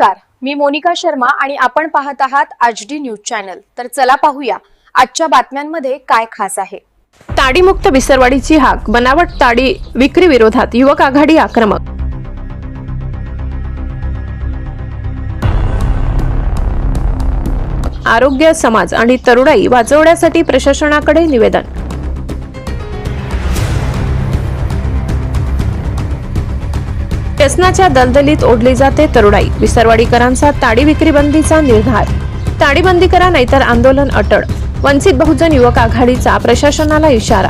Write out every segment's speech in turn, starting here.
नमस्कार. मी मोनिका शर्मा आणि आपण पाहत आहात आज डी न्यूज चॅनल. तर चला पाहूया आजच्या बातम्यांमध्ये काय खास आहे. ताडीमुक्त विसरवाडीची हाक बनावट ताडी विक्री विरोधात युवक आघाडी आक्रमक. आरोग्य समाज आणि तरुणाई वाचवण्यासाठी प्रशासनाकडे निवेदन. व्यसनाच्या दलदलीत ओढली जाते तरुणाई. विसरवाडीकरांचा ताडी विक्री बंदीचा निर्धार. ताडीबंदी करा नाहीतर आंदोलन अटळ. वंचित बहुजन युवक आघाडीचा प्रशासनाला इशारा.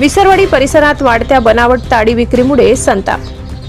विसरवाडी परिसरात वाढत्या बनावट ताडी विक्रीमुळे संताप.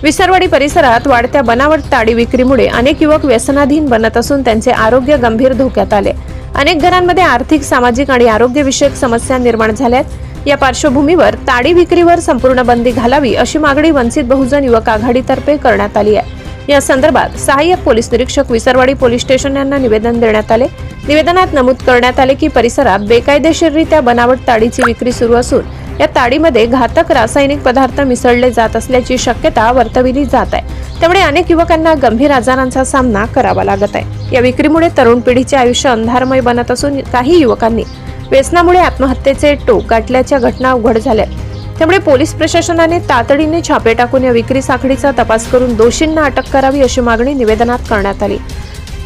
विसरवाडी परिसरात वाढत्या बनावट ताडी विक्रीमुळे अनेक युवक व्यसनाधीन बनत असून त्यांचे आरोग्य गंभीर धोक्यात आले. अनेक घरांमध्ये आर्थिक सामाजिक आणि आरोग्यविषयक समस्या निर्माण झाल्यात. या पार्श्वभूमीवर ताडी विक्रीवर संपूर्ण बंदी घालावी अशी मागणी वंचित बहुजन युवक आघाडीतर्फे करण्यात आली आहे. या संदर्भात सहाय्यक पोलीस निरीक्षक विसरवाडी पोलीस स्टेशन यांना निवेदन देण्यात आले. निवेदनात नमूद करण्यात आले की परिसरात बेकायदेशीररित्या बनावट ताडीची विक्री सुरू असून या ताडीमध्ये घातक रासायनिक पदार्थ मिसळले जात असल्याची शक्यता वर्तविली जात आहे. त्यामुळे अनेक युवकांना गंभीर आजारांचा सामना करावा लागत आहे. या विक्रीमुळे तरुण पिढीचे आयुष्य अंधारमय बनत असून काही युवकांनी व्यसनामुळे आत्महत्येचे टोक गाठल्याच्या घटना उघड झाल्या आहेत. त्यामुळे पोलीस प्रशासनाने तातडीने छापे टाकून या विक्री साखळीचा तपास करून दोषींना अटक करावी अशी मागणी निवेदनात करण्यात आली.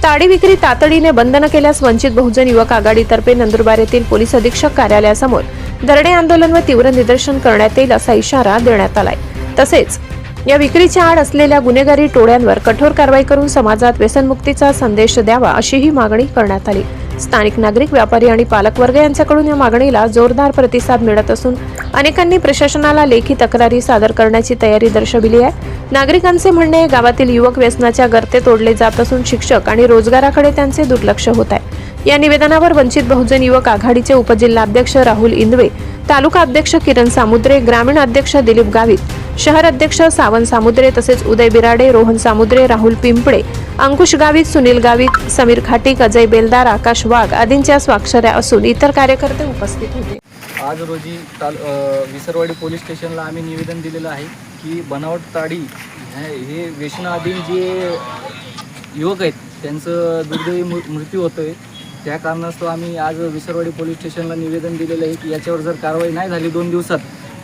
ताडी विक्री तातडीने बंद न केल्यास वंचित बहुजन युवक आघाडीतर्फे नंदुरबार येथील पोलीस अधीक्षक कार्यालयासमोर धरणे आंदोलन व तीव्र निदर्शन करण्यात येईल असा इशारा देण्यात आलाय. तसेच या विक्रीच्या आड असलेल्या गुन्हेगारी टोळ्यांवर कठोर कारवाई करून समाजात व्यसनमुक्तीचा संदेश द्यावा अशीही मागणी करण्यात आली. स्थानिक नागरिक व्यापारी आणि पालकवर्ग यांच्याकडून या मागणीला जोरदार प्रतिसाद मिळत असून अनेकांनी प्रशासनाला लेखी तक्रारी सादर करण्याची तयारी दर्शविली आहे. नागरिकांचे म्हणणे गावातील युवक व्यसनाच्या गर्ते तोडले जात असून शिक्षक आणि रोजगाराकडे त्यांचे दुर्लक्ष होत आहे. या निवेदनावर वंचित बहुजन युवक आघाडीचे उपजिल्हाध्यक्ष राहुल इंदवे तालुका अध्यक्ष किरण सामुद्रे ग्रामीण अध्यक्ष दिलीप गावित शहर अध्यक्ष सावंत सामुद्रे तसेच उदय बिराडे रोहन सामुद्रे राहुल पिंपळे अंकुश गावित सुनील गावित समीर खाटीक अजय बेलदार आकाश वाघ आदींच्या स्वाक्षऱ्या असून इतर कार्यकर्ते उपस्थित होते. आज रोजी ताल विसरवाडी पोलीस स्टेशनला आम्ही निवेदन दिलेलं आहे की बनावट ताडी हे व्यसनाधीन जे युवक आहेत त्यांचं दुर्दैवी मृत्यू होतो आहे त्या कारणास्तव आम्ही आज विसरवाडी पोलीस स्टेशनला निवेदन दिलेलं आहे की याच्यावर जर कारवाई नाही झाली दोन दिवसात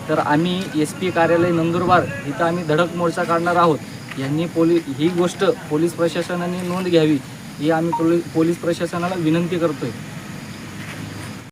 तर आम्ही एस पी कार्यालय नंदुरबार इथं आम्ही धडक मोर्चा काढणार आहोत. यांनी पोली ही गोष्ट पोलीस प्रशासनाने नोंद घ्यावी ही आम्ही पोली पोलीस प्रशासनाला विनंती करतो आहे